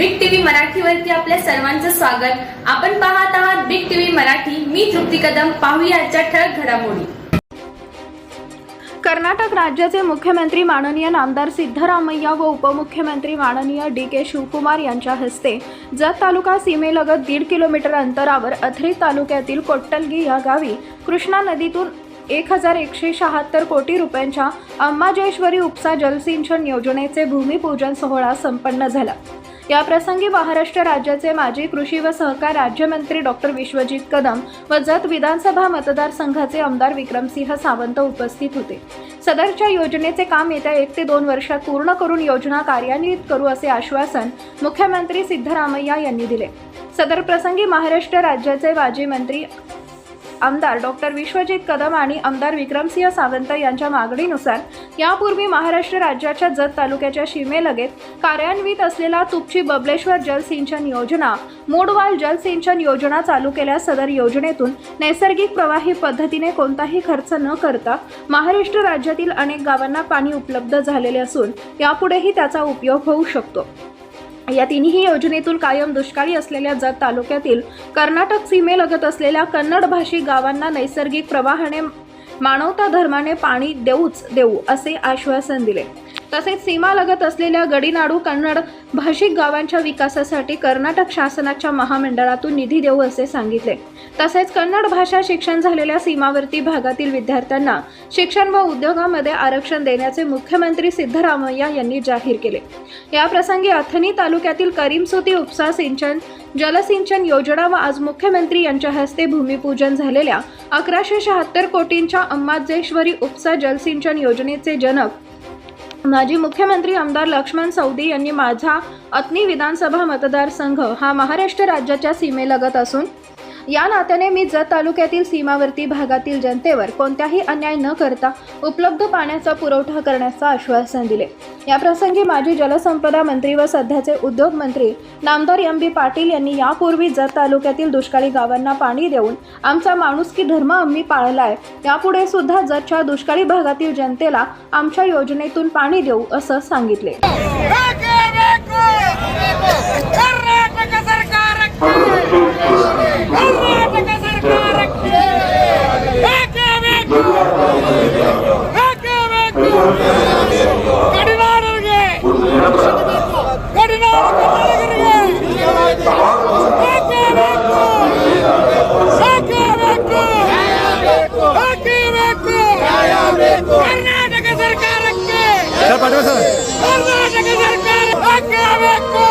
मराठीवरती आपल्या सर्वांचं स्वागत. आपण पाहत आहात बिग टीव्ही मराठी. मी तृप्ती कदम. पाहूया आजच्या ठळक घडामोडी. कर्नाटक राज्याचे मुख्यमंत्री माननीय नामदार सिद्धरामय्या व उपमुख्यमंत्री माननीय डी के शिवकुमार यांच्या हस्ते जत तालुका सीमेलगत दीड किलोमीटर अंतरावर अथरी तालुक्यातील कोट्टलगी या गावी कृष्णा नदीतून एक हजार एकशे शहात्तर कोटी रुपयांच्या अंबाजेश्वरी उपसा जलसिंचन योजनेचे भूमिपूजन सोहळा संपन्न झाला. या प्रसंगी महाराष्ट्र राज्याचे माजी कृषी व सहकार राज्यमंत्री डॉक्टर विश्वजित कदम व जत विधानसभा मतदारसंघाचे आमदार विक्रमसिंह सावंत उपस्थित होते. सदरच्या योजनेचे काम येत्या एक ते दोन वर्षात पूर्ण करून योजना कार्यान्वित करू असे आश्वासन मुख्यमंत्री सिद्धरामय्या यांनी दिले. सदर प्रसंगी महाराष्ट्र राज्याचे माजी मंत्री आमदार डॉक्टर विश्वजित कदम आणि आमदार विक्रमसिंह सावंत यांच्या मागणीनुसार यापूर्वी महाराष्ट्र राज्याच्या जत तालुक्याच्या सीमेलगेत कार्यान्वित असलेला तुपची बबलेश्वर जलसिंचन योजना मोडवाल जलसिंचन योजना चालू केल्यास सदर योजनेतून नैसर्गिक प्रवाही पद्धतीने कोणताही खर्च न करता महाराष्ट्र राज्यातील अनेक गावांना पाणी उपलब्ध झालेले असून यापुढेही त्याचा उपयोग होऊ शकतो. या तिन्ही योजनेतून कायम दुष्काळी असलेल्या जत तालुक्यातील कर्नाटक सीमेलगत असलेल्या कन्नड भाषिक गावांना नैसर्गिक प्रवाहाने मानवता धर्माने पाणी देऊच देऊ असे आश्वासन दिले. तसेच सीमालगत असलेल्या गडीनाडू कन्नड भाषिक गावांच्या विकासासाठी कर्नाटक शासनाच्या महामंडळातून निधी देऊ असे सांगितले. तसेच कन्नड भाषा शिक्षण झालेल्या सीमावर्ती भागातील विद्यार्थ्यांना शिक्षण व उद्योगामध्ये आरक्षण देण्याचे मुख्यमंत्री सिद्धरामय्या यांनी जाहीर केले. याप्रसंगी अथनी तालुक्यातील करीमसुती उपसा सिंचन जलसिंचन योजना व आज मुख्यमंत्री यांच्या हस्ते भूमिपूजन झालेल्या अकराशे शहात्तर कोटींच्या अम्माजेश्वरी उपसा जलसिंचन योजनेचे जनक माजी मुख्यमंत्री आमदार लक्ष्मण सौदी यांनी माझा अत्नी विधानसभा मतदारसंघ हा महाराष्ट्र राज्याच्या सीमेलगत असून या नात्याने मी जत तालुक्यातील सीमावर्ती भागातील जनतेवर कोणत्याही अन्याय न करता उपलब्ध पाण्याचा पुरवठा करण्याचं आश्वासन दिले. याप्रसंगी माजी जलसंपदा मंत्री व सध्याचे उद्योग मंत्री नामदार एम बी पाटील यांनी यापूर्वी जत तालुक्यातील दुष्काळी गावांना पाणी देऊन आमचा माणुसकी धर्म आम्ही पाळला आहे यापुढे सुद्धा जतच्या दुष्काळी भागातील जनतेला आमच्या योजनेतून पाणी देऊ असं सांगितले. ಕರ್ನಾಟಕ ಸರ್ಕಾರಕ್ಕೆ ಕರ್ನಾಟಕ ಸರ್ಕಾರ